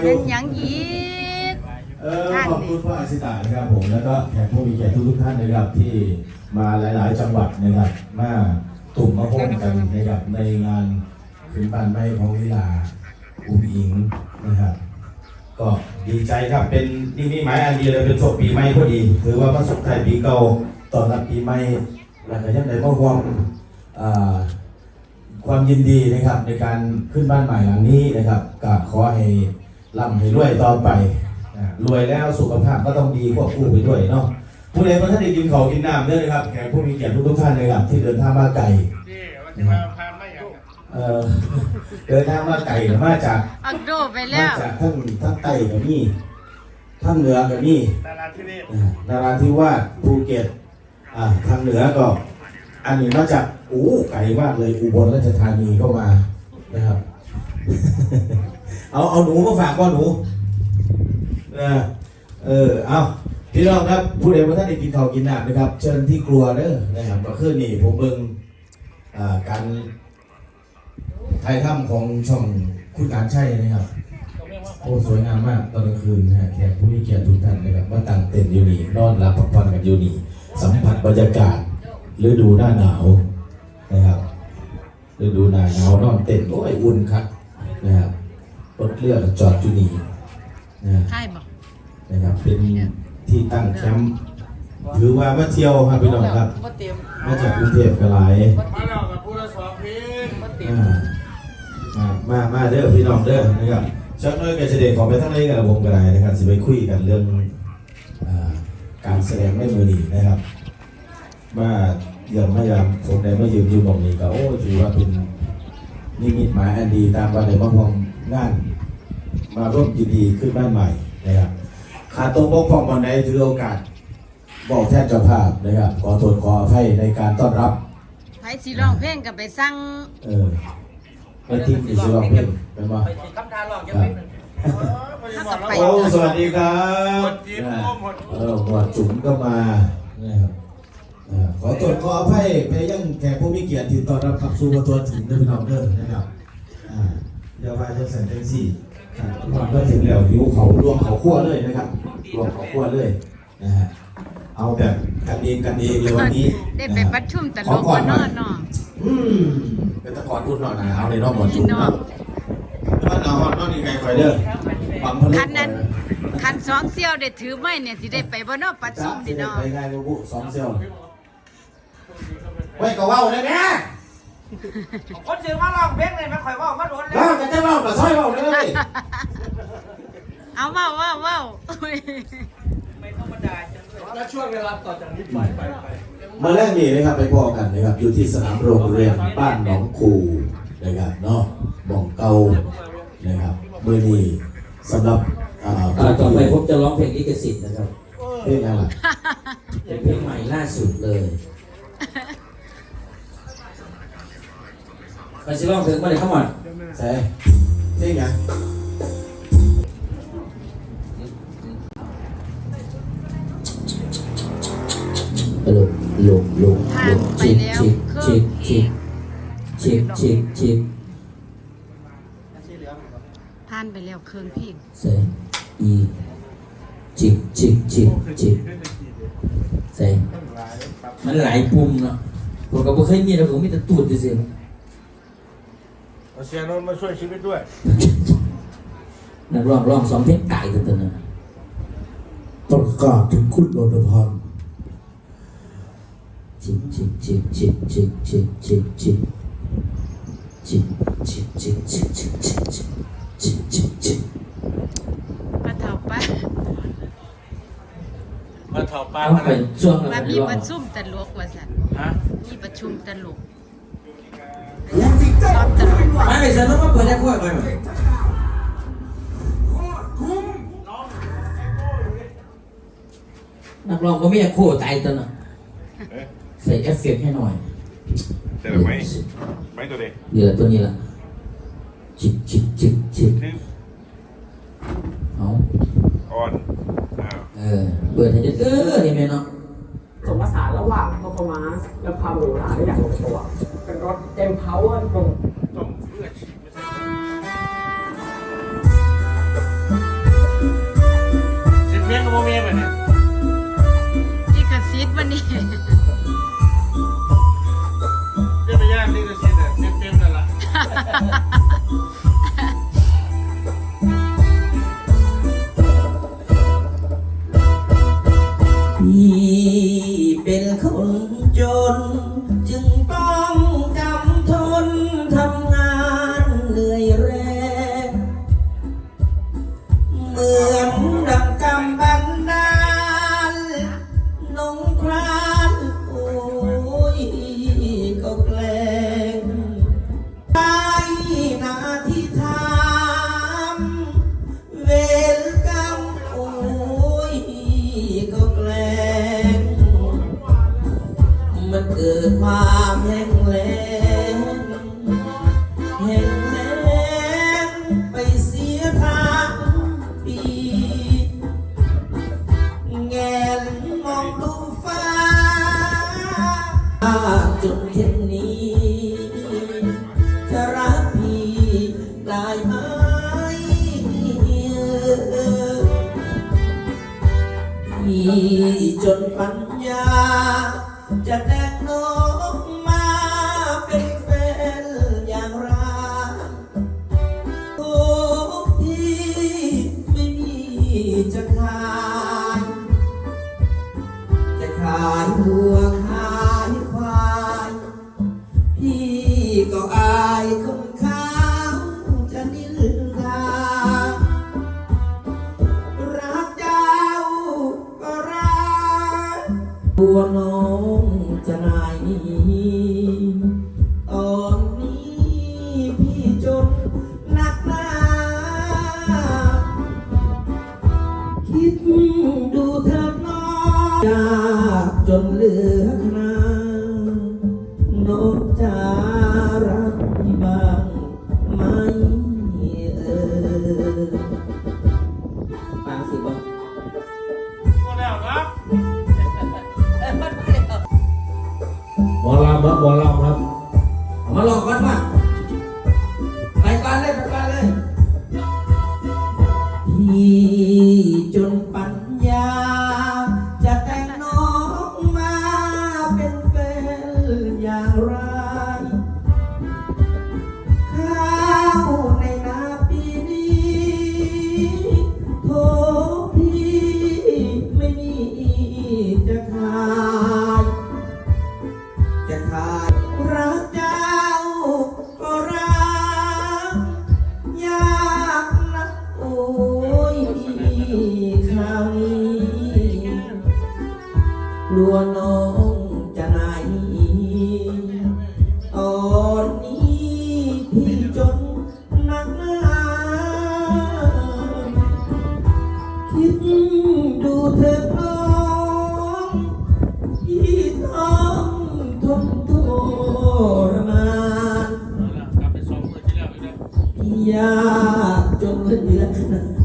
เป็นหยังอีกเออขอบคุณพ่ออาชิตานะครับผมแล้วก็แขกผู้มีเกียรติทุกๆท่านนะครับที่มาหลาย ๆ จังหวัดนะครับมาตุ่มมาโฮมกันนะครับในงานขึ้นบ้านไม้ของวิลาอุ้มอิงนะครับก็ดีใจครับเป็นนี่นี่หมายอันดีเลยเป็นโชคปีใหม่พอดีถือว่าพระสุขไทายปีเก่าตอนรับปีใหม่แล้วก็ยังได้มอบความอ่า ความยินดีนะครับในการขึ้นบ้านใหม่หลังนี้นะครับก็ขอให้ ร่ำให้รวยต่อไปนะรวยแล้วสุขภาพก็ต้องดีควบคู่ไปด้วยเนาะผู้ใดมาท่านได้กินของกินน้ำด้วยนะครับแขกผู้มีเกียรติทุกๆท่านนะครับที่เดินทางมาไกลนี่ว่าจะมาพานไม่อย่างเอ่อเดินทางมาไกลมาจากอักโดไปมาแล้วจากทั้งทั้งใต้กับนี่ทั้งเหนือกับนี่ดาราที่นี่อ่านาราธิวาสภูเก็ตอ่าทางเหนือก็ อันนี้มาจากอู้ไกลมากเลยอุบลราชธานีก็มานะครับ เอาเอาหนูมาฝากก่อนหนูเออเออเอาพี่น้องครับผู้ใดว่าท่านได้กินข้าวกินน้ำนะครับ เชิญที่ครัวเด้อนะครับเมื่อคืนนี้ผมเบิ่งอ่าการถ่ายทำของช่องคุณการใช่นะครับโอ้สวยงามมากตอนกลางคืนนะฮะแขกผู้มีเกียรติทุกท่านนะครับมาตั้งเต็นท์อยู่นี่นอนหลับพักผ่อนกันอยู่นี่สัมผัสบรรยากาศฤดูหน้าหนาวนะครับฤดูหน้าหนาวนอนเต็นท์โอ้ยอุ่นครับนะครับ รถเรือก็จอดอยู่นี่นะฮะใช่บอกนะครับเป็นที่ตั้งแคมป์ถือว่ามาเที่ยวครับพี่น้องครับบ่เตรียมมาจากกรุงเทพกันหลายมาแล้วกับผู้ละสองเพลงบ่เตรียมอ่ามามามาเด้อพี่น้องเด้อนะครับชักน้อยกับเฉดขอไปทั้งนี้กับวงกระไรนะครับสิไปคุยกันเรื่องอ่าการแสดงไม่มือดีนะครับว่าเยี่ยมมายามผมได้มายืนอยู่ตรงนี้ก็โอ้ถือว่าเป็นนิมิตหมายอันดีตามวันในมามองงาน มาร่วมยินดีขึ้นบ้านใหม่นะครับขาดตรงบกพร่องวันไหนถือโอกาส บอกแทนเจ้าภาพนะครับขอโทษขออภัยในการต้อนรับไผสิร้องเพลงกับไปสั่งเออไปทิ้งอิสระเพ่งเป็นว่าไปสิคำทานลองยังไม่หนึ่งโอ้สวัสดีครับหมดจิ้มโอ้หมดเออหมวดจุ๋มก็มานะครับอ่าขอตรวจขออภัยไปยังแขกผู้มีเกียรติที่ต้อนรับขับสู่มาตัวถึงได้พี่น้องเด้อนะครับอ่าเดี๋ยวไปจะใส่เต็มสี่ ครับก่อนก็ถึงแล้วหิวเขารวมเขาขั้วเลยนะครับ รวมเขาขั้วเลยนะฮะเอาแบบกันเองกันเองเลยวันนี้ได้ไปประชุมตลขอกก่อนบ่หนน่ออยนเนาะอืมเป็นตะกอนพูดหน่อยนะเอาในรอบหมดจุ่มครับแล้วนอนนอนยังไงคอยเด้อปังพลุคันนั้นคันสองเสี่ยวได้ถือไม้เนี่ยสิได้ไปบ่เนาะประจ้าชุมสินี่ได้เนาะไปไงลูกบุสองเซลล์ไว้ก็เว้าเลยแม่ คนซื้อมาลองเพลงเลยไม่ค่อยว่ามาโดนเลยเว้ากันจะเว้ากับซอยเว้าเลยเอาเว้าเว้าเว้าโอ้ยไม่ธรรมดาจังเลยแล้วช่วงเวลาต่อจากนี้ไปไปไปมาแรกนี่นะครับไปพอกันนะครับอยู่ที่สนามโรงเรียนบ้านหนองคูนะครับเนาะบ่องเก่านะครับเมื่อนี้สำหรับอ่าอ่าต่อไปผมจะร้องเพลงลิขสิทธิ์นะครับ เพลงอะไร เป็นเพลงใหม่ล่าสุดเลย มันจะร้องเพลงมาเลยเข้ามาใช่เพลงไงลงลงลงลงชิกชิกชิกชิกชิกชิกชิกผ่านไปแล้วเครื่องเพลงใส่อีชิกชิกชิกชิกใส่มันหลายปุ่มเนาะผมก็บ่เคยมีแล้วผมมีแต่ตูดเฉยเอา เสียนนท์มาช่วยชีวิตด้วยๆนักร้องร้องสองเพลงตายตัวนั้นประกาศถึงคุณโดนพันชิกชิกชิกชิกชิกชิกชิกชิกชิกชิกชิกชิกชิกชิกชิกชิกชิกชิกปะเฒ่าปะมาถอดปลาเอามาไปช่วงว่านั้นมีร้องประชุมตลกว่าซั่นฮะมีประชุมตลก ซ้อมตลกไม่ไปเซ็นต้องมาเปิดได้กล้วยไปไหมนักร้องก็ไม่อยากโค้ตายตัวน่ะใส่เอฟเฟกต์ให้หน่อยเสร็จหรือไม่ไม่ตัวเด็กเดี๋ยวตัวนี้ละจิบจิบจิบจิบนึกเอาอ่อนอ้าวเออเปิดให้เยอะเออนี่แม่เนาะผสมผสานระหว่างโทโทมาสและความหรูหราได้อย่างลงตัว เป็นรถเต็มพาวเวอร์ตรง จนปัญญา จะแต่งน้องมาเป็นแฟนอย่างไรโอ้พี่ไม่มีจะขาย จะขายหัวขายควาย พี่ก็อายคน ตัวน้องจะไหนตอนนี้พี่จนหนักหนาคิดดูเธอน้องยากจนเหลือนาำครับหมอลำครับเอามาลองกันว่าไปกันเลยไปกันเลยพี่จนปัญญา จะแต่งน้องมาเป็นแฟนอย่างไร ยากจนเหลือน้องจ้า